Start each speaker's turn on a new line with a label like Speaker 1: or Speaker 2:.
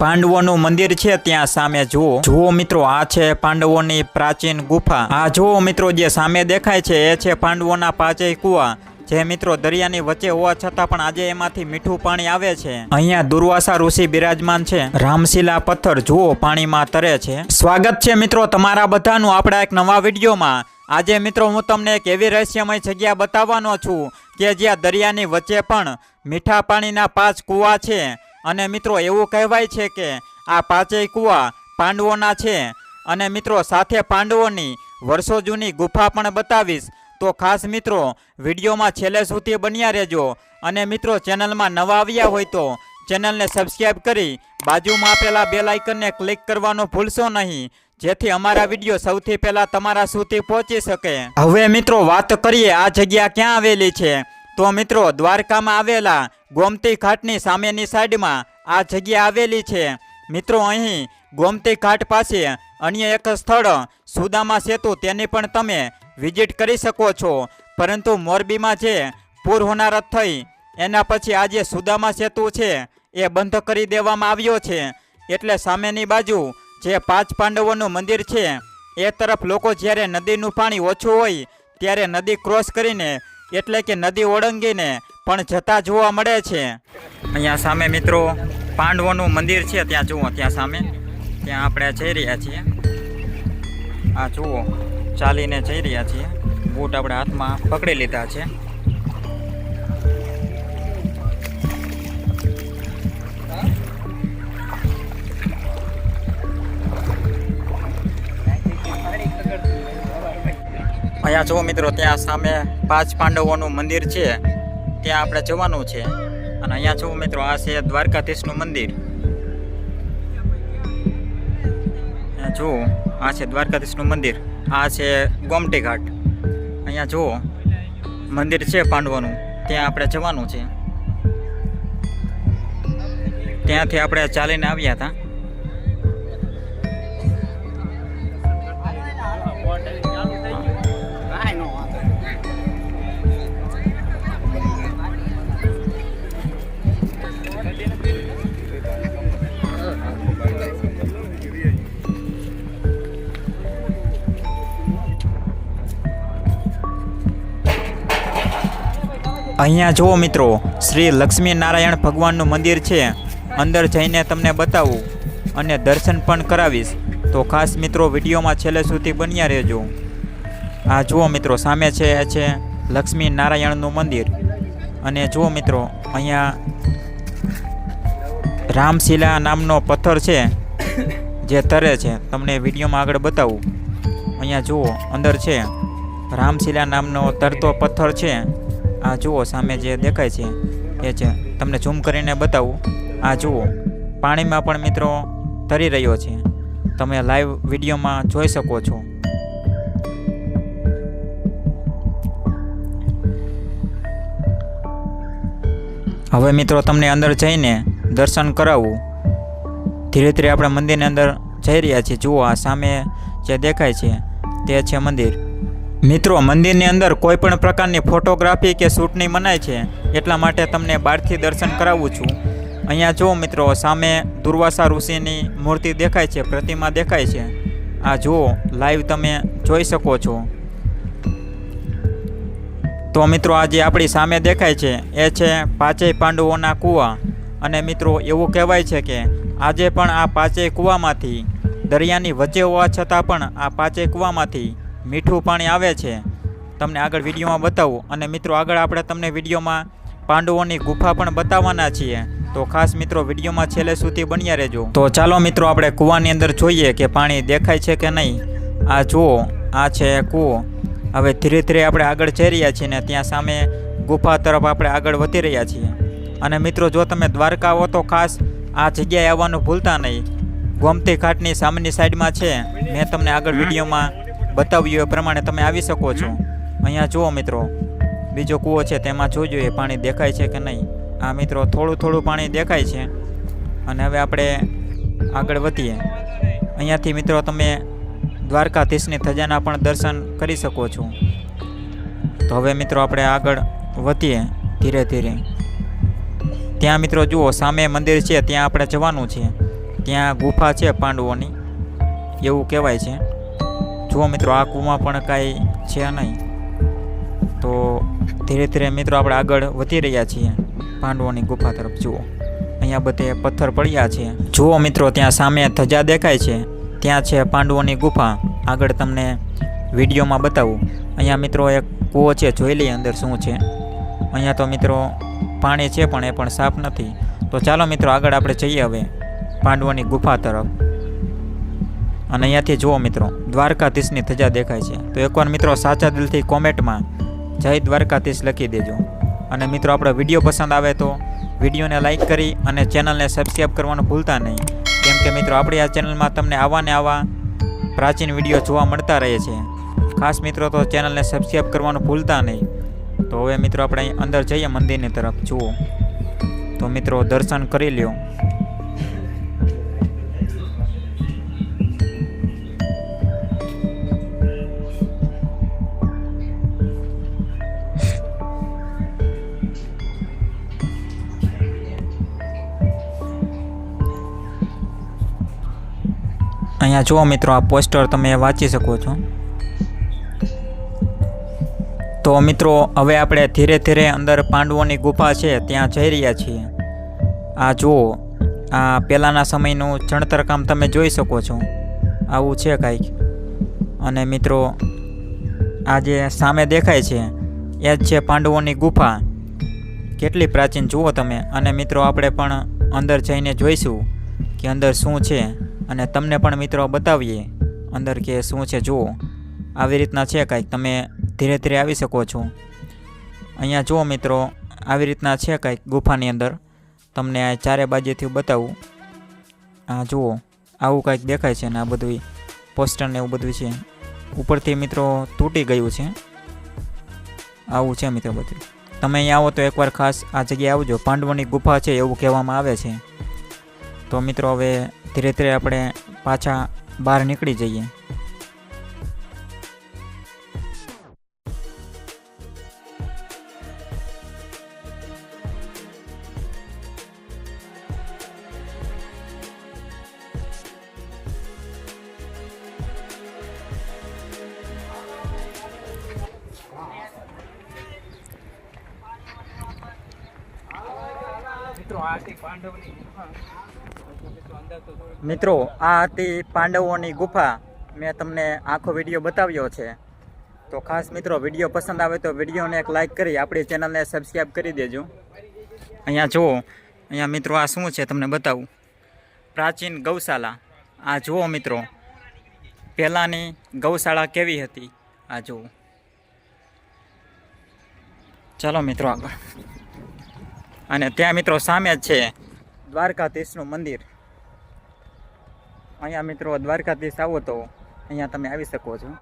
Speaker 1: પાંડવોનું મંદિર છે ત્યાં સામે જુઓ. જુઓ મિત્રો, આ છે પાંડવોની પ્રાચીન ગુફા. આ જુઓ મિત્રો, જે સામે દેખાય છે, એ છે પાંડવોના પાંચેય કુવા. જે મિત્રો દરિયાની વચ્ચે હોવા છતાં પણ આજે એમાંથી મીઠું પાણી આવે છે. અહીંયા દુર્વાસા ઋષિ બિરાજમાન છે. રામશીલા પથ્થર, જુઓ, પાણીમાં તરે છે. સ્વાગત છે મિત્રો તમારા બધાનું આપણા એક નવા વિડીયોમાં. આજે મિત્રો, હું તમને એક એવી રહસ્યમય જગ્યા બતાવવાનો છું કે જ્યાં દરિયાની વચ્ચે પણ મીઠા પાણીના પાંચ કૂવા છે. અને મિત્રો એવું કહેવાય છે કે આ પાંચેય કૂવા પાંડવોના છે. અને મિત્રો સાથે પાંડવોની વર્ષો જૂની ગુફા પણ બતાવીશ. તો ખાસ મિત્રો વિડીયોમાં છેલ્લે સુધી બન્યા રહેજો. અને મિત્રો ચેનલમાં નવા આવ્યા હોય તો ચેનલને સબસ્ક્રાઇબ કરી બાજુમાં આપેલા બેલ આઇકનને ક્લિક કરવાનું ભૂલશો નહીં. જેથી અમારા વીડિયો સૌથી પહેલાં તમારા સુધી પહોંચી શકે. હવે મિત્રો વાત કરીએ આ જગ્યા ક્યાં આવેલી છે. તો મિત્રો, દ્વારકામાં આવેલા ગોમતી ઘાટની સામેની સાઈડમાં આ જગ્યા આવેલી છે. મિત્રો, અહીં ગોમતી ઘાટ પાસે અન્ય એક સ્થળ, સુદામા સેતુ, તેની પણ તમે વિઝિટ કરી શકો છો. પરંતુ મોરબીમાં જે પૂર હોનારત થઈ, એના પછી આ જે સુદામા સેતુ છે, એ બંધ કરી દેવામાં આવ્યો છે. એટલે સામેની બાજુ જે પાંચ પાંડવોનું મંદિર છે, એ તરફ લોકો જ્યારે નદીનું પાણી ઓછું હોય, ત્યારે નદી ક્રોસ કરીને એટલે કે નદી ઓળંગીને પણ જતા જોવા મળે છે. અહીંયા સામે મિત્રો પાંડવોનું મંદિર છે, ત્યાં જુઓ, ત્યાં સામે. ત્યાં આપણે જઈ રહ્યા છીએ. આ જુઓ, ચાલીને જઈ રહ્યા છીએ. બૂટ આપણે હાથમાં પકડી લીધા છે. અહીંયા જુઓ મિત્રો, ત્યાં સામે પાંચ પાંડવોનું મંદિર છે. ત્યાં આપણે જવાનું છે. અને અહીંયા જુઓ મિત્રો, આ છે દ્વારકાધીશનું મંદિર. જુઓ, આ છે દ્વારકાધીશનું મંદિર. આ છે ગોમટી ઘાટ. અહીંયા જુઓ, મંદિર છે પાંડવોનું. ત્યાં આપણે જવાનું છે. ત્યાંથી આપણે ચાલીને આવ્યા હતા. અહીંયા જુઓ મિત્રો, શ્રી લક્ષ્મી નારાયણ ભગવાનનું મંદિર છે. અંદર જઈને તમને બતાવું અને દર્શન પણ કરાવીશ. તો ખાસ મિત્રો, વિડીયોમાં છેલ્લે સુધી બન્યા રહેજો. આ જુઓ મિત્રો, સામે છે છે લક્ષ્મી નારાયણનું મંદિર. અને જુઓ મિત્રો, અહીંયા રામશિલા નામનો પથ્થર છે, જે તરે છે. તમને વિડીયોમાં આગળ બતાવું. અહીંયા જુઓ, અંદર છે. રામશિલા નામનો તરતો પથ્થર છે. આ જુઓ, સામે જે દેખાય છે, એ છે. તમને ઝૂમ કરીને બતાવું. આ જુઓ, પાણીમાં પણ મિત્રો તરી રહ્યો છે. તમે લાઈવ વિડીયોમાં જોઈ શકો છો. હવે મિત્રો, તમને અંદર જઈને દર્શન કરાવું. ધીરે ધીરે આપણે મંદિરની અંદર જઈ રહ્યા છીએ. જુઓ, આ સામે જે દેખાય છે, તે છે મંદિર. મિત્રો, મંદિરની અંદર કોઈ પણ પ્રકારની ફોટોગ્રાફી કે શૂટની મનાય છે, એટલા માટે તમને બહારથી દર્શન કરાવું છું. અહીંયા જુઓ મિત્રો, સામે દુર્વાસા ઋષિની મૂર્તિ દેખાય છે, પ્રતિમા દેખાય છે. આ જુઓ, લાઈવ તમે જોઈ શકો છો. તો મિત્રો, આ જે આપણી સામે દેખાય છે, એ છે પાંચેય પાંડવોના કૂવા. અને મિત્રો, એવું કહેવાય છે કે આજે પણ આ પાંચેય કૂવામાંથી દરિયાની વચ્ચે હોવા છતાં પણ આ પાંચેય કૂવામાંથી મીઠું પાણી આવે છે. તમને આગળ વિડીયોમાં બતાવું. અને મિત્રો આગળ આપણે તમને વિડીયોમાં પાંડવોની ગુફા પણ બતાવવાના છીએ. તો ખાસ મિત્રો વિડીયોમાં છેલ્લે સુધી બન્યા રહેજો. તો ચાલો મિત્રો આપણે કૂવાની અંદર જોઈએ કે પાણી દેખાય છે કે નહીં. આ જુઓ આ છે કૂવો. હવે ધીરે ધીરે આપણે આગળ જઈ રહ્યા છીએ ને ત્યાં સામે ગુફા તરફ આપણે આગળ વધી રહ્યા છીએ. અને મિત્રો જો તમે દ્વારકા આવો તો ખાસ આ જગ્યાએ આવવાનું ભૂલતા નહીં. ગોમતી ઘાટની સામેની સાઈડમાં છે. મેં તમને આગળ વિડીયોમાં બતાવ્યું એ પ્રમાણે તમે આવી શકો છો. અહીંયા જુઓ મિત્રો બીજો કૂવો છે તેમાં જોજો એ પાણી દેખાય છે કે નહીં. આ મિત્રો થોડું થોડું પાણી દેખાય છે અને હવે આપણે આગળ વધીએ. અહીંયાથી મિત્રો તમે દ્વારકાધીશની થજાના પણ દર્શન કરી શકો છો. તો હવે મિત્રો આપણે આગળ વધીએ ધીરે ધીરે. ત્યાં મિત્રો જુઓ સામે મંદિર છે ત્યાં આપણે જવાનું છે. ત્યાં ગુફા છે પાંડવોની. એવું કહેવાય છે. જુઓ મિત્રો, આ કૂવામાં પણ કાંઈ છે નહીં. તો ધીરે ધીરે મિત્રો આપણે આગળ વધી રહ્યા છીએ, પાંડવોની ગુફા તરફ. જુઓ, અહીંયા બધે પથ્થર પડ્યા છે. જુઓ મિત્રો, ત્યાં સામે ધજા દેખાય છે. ત્યાં છે પાંડવોની ગુફા. આગળ તમને વિડીયોમાં બતાવું. અહીંયા મિત્રો એક કૂવો છે, જોઈ લઈએ અંદર શું છે. અહીંયા તો મિત્રો પાણી છે, પણ એ પણ સાફ નથી. તો ચાલો મિત્રો, આગળ આપણે જઈએ હવે પાંડવોની ગુફા તરફ. અને અહીંયાથી જુઓ મિત્રો દ્વારકાધીશની ધજા દેખાય છે. તો એકવાર મિત્રો સાચા દિલથી કોમેન્ટમાં જય દ્વારકાધીશ લખી દેજો. અને મિત્રો આપણો વીડિયો પસંદ આવે તો વિડીયોને લાઈક કરી અને ચેનલને સબસ્ક્રાઈબ કરવાનું ભૂલતા નહીં. કેમ કે મિત્રો આપણી આ ચેનલમાં તમને આવા ને આવા પ્રાચીન વીડિયો જોવા મળતા રહે છે. ખાસ મિત્રો તો ચેનલને સબસ્ક્રાઈબ કરવાનું ભૂલતા નહીં. તો હવે મિત્રો આપણે અંદર જઈએ મંદિરની તરફ. જુઓ. તો મિત્રો દર્શન કરી લ્યો. અહીંયા જુઓ મિત્રો, આ પોસ્ટર તમે વાંચી શકો છો. તો મિત્રો, હવે આપણે ધીરે ધીરે અંદર પાંડવોની ગુફા છે, ત્યાં જઈ રહ્યા છીએ. આ જુઓ, આ પહેલાંના સમયનું ચણતર કામ તમે જોઈ શકો છો. આવું છે કાંઈક. અને મિત્રો, આ જે સામે દેખાય છે, એ જ છે પાંડવોની ગુફા. કેટલી પ્રાચીન જુઓ તમે. અને મિત્રો, આપણે પણ અંદર જઈને જોઈશું કે અંદર શું છે. અને તમને પણ મિત્રો બતાવીએ અંદર કે શું છે, જુઓ. આવી રીતના છે કાંઈક. તમે ધીરે ધીરે આવી શકો છો. અહીંયા જુઓ મિત્રો, આવી રીતના છે કાંઈક ગુફાની અંદર. તમને આ ચારે બાજુથી બતાવું. આ જુઓ, આવું કાંઈક દેખાય છે ને આ બધું પોસ્ટર ને એવું બધું છે. ઉપરથી મિત્રો તૂટી ગયું છે. આવું છે મિત્રો બધું. તમે અહીંયા આવો તો એકવાર ખાસ આ જગ્યાએ આવજો. પાંડવોની ગુફા છે એવું કહેવામાં આવે છે. તો મિત્રો, હવે ધીરે ધીરે આપણે પાછા બહાર નીકળી જઈએ.
Speaker 2: મિત્રો, આ હતી પાંડવની ગુફા મિત્રો,
Speaker 1: આ હતી પાંડવોની ગુફા. મેં તમને આખો વીડિયો બતાવ્યો છે. તો ખાસ મિત્રો, વીડિયો પસંદ આવે તો વિડીયોને એક લાઇક કરી, આપણી ચેનલને સબસ્ક્રાઈબ કરી દેજો. અહીંયા જુઓ, અહીંયા મિત્રો આ શું છે તમને બતાવું. પ્રાચીન ગૌશાળા. આ જુઓ મિત્રો, પહેલાંની ગૌશાળા કેવી હતી? આ જુઓ. ચાલો મિત્રો આગળ. અને ત્યાં મિત્રો સામે જ છે દ્વારકાધીશનું મંદિર. અહીંયા મિત્રો દ્વારકાધીશ આવો તો અહીંયા તમે આવી શકો છો.